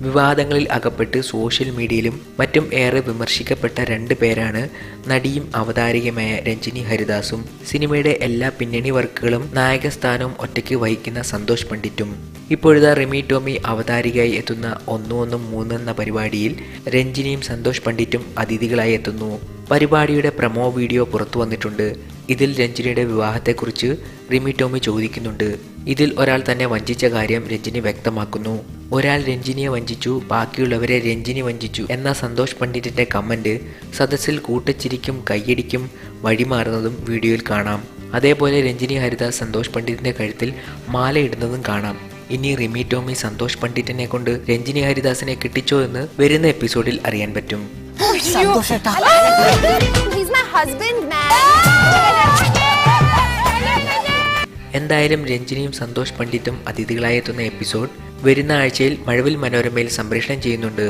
വിവാദങ്ങളിൽ അകപ്പെട്ട് social മീഡിയയിലും മറ്റും ഏറെ വിമർശിക്കപ്പെട്ട രണ്ട് പേരാണ് നടിയും അവതാരികയുമായ രഞ്ജിനി ഹരിദാസും. സിനിമയുടെ എല്ലാ പിന്നണി വർക്കുകളും നായകസ്ഥാനവും ഒറ്റയ്ക്ക് വഹിക്കുന്ന സന്തോഷ് പണ്ഡിറ്റും. ഇപ്പോഴത്തെ റിമി ടോമി അവതാരികയായി എത്തുന്ന ഒന്നു ഒന്നും മൂന്ന് എന്ന പരിപാടിയിൽ രഞ്ജിനിയും സന്തോഷ് പണ്ഡിറ്റും അതിഥികളായി എത്തുന്നു. പരിപാടിയുടെ പ്രമോ വീഡിയോ പുറത്തു വന്നിട്ടുണ്ട്. ഇതിൽ രഞ്ജിനിയുടെ വിവാഹത്തെക്കുറിച്ച് റിമി ടോമി ചോദിക്കുന്നുണ്ട്. ഇതിൽ ഒരാൾ തന്നെ വഞ്ചിച്ച കാര്യം രഞ്ജിനി വ്യക്തമാക്കുന്നു. ഒരാൾ രഞ്ജിനിയെ വഞ്ചിച്ചു ബാക്കിയുള്ളവരെ രഞ്ജിനി വഞ്ചിച്ചു എന്ന സന്തോഷ് പണ്ഡിറ്റിന്റെ കമന്റ് സദസ്സിൽ കൂട്ടച്ചിരിക്കും കയ്യടിക്കും വഴിമാറുന്നതും വീഡിയോയിൽ കാണാം. അതേപോലെ രഞ്ജിനി ഹരിദാസ് സന്തോഷ് പണ്ഡിറ്റിന്റെ കഴുത്തിൽ മാലയിടുന്നതും കാണാം. ഇനി റിമി ടോമി സന്തോഷ് പണ്ഡിറ്റിനെ കൊണ്ട് രഞ്ജിനി ഹരിദാസിനെ കിട്ടിച്ചോ എന്ന് വരുന്ന എപ്പിസോഡിൽ അറിയാൻ പറ്റും. സന്തോഷേട്ടാ He's my husband, man. എന്തായാലും രഞ്ജിനിയും സന്തോഷ് പണ്ഡിറ്റും അതിഥികളായെത്തുന്ന എപ്പിസോഡ് വരുന്ന ആഴ്ചയിൽ മഴവിൽ മനോരമയിൽ സംപ്രേഷണം ചെയ്യുന്നുണ്ട്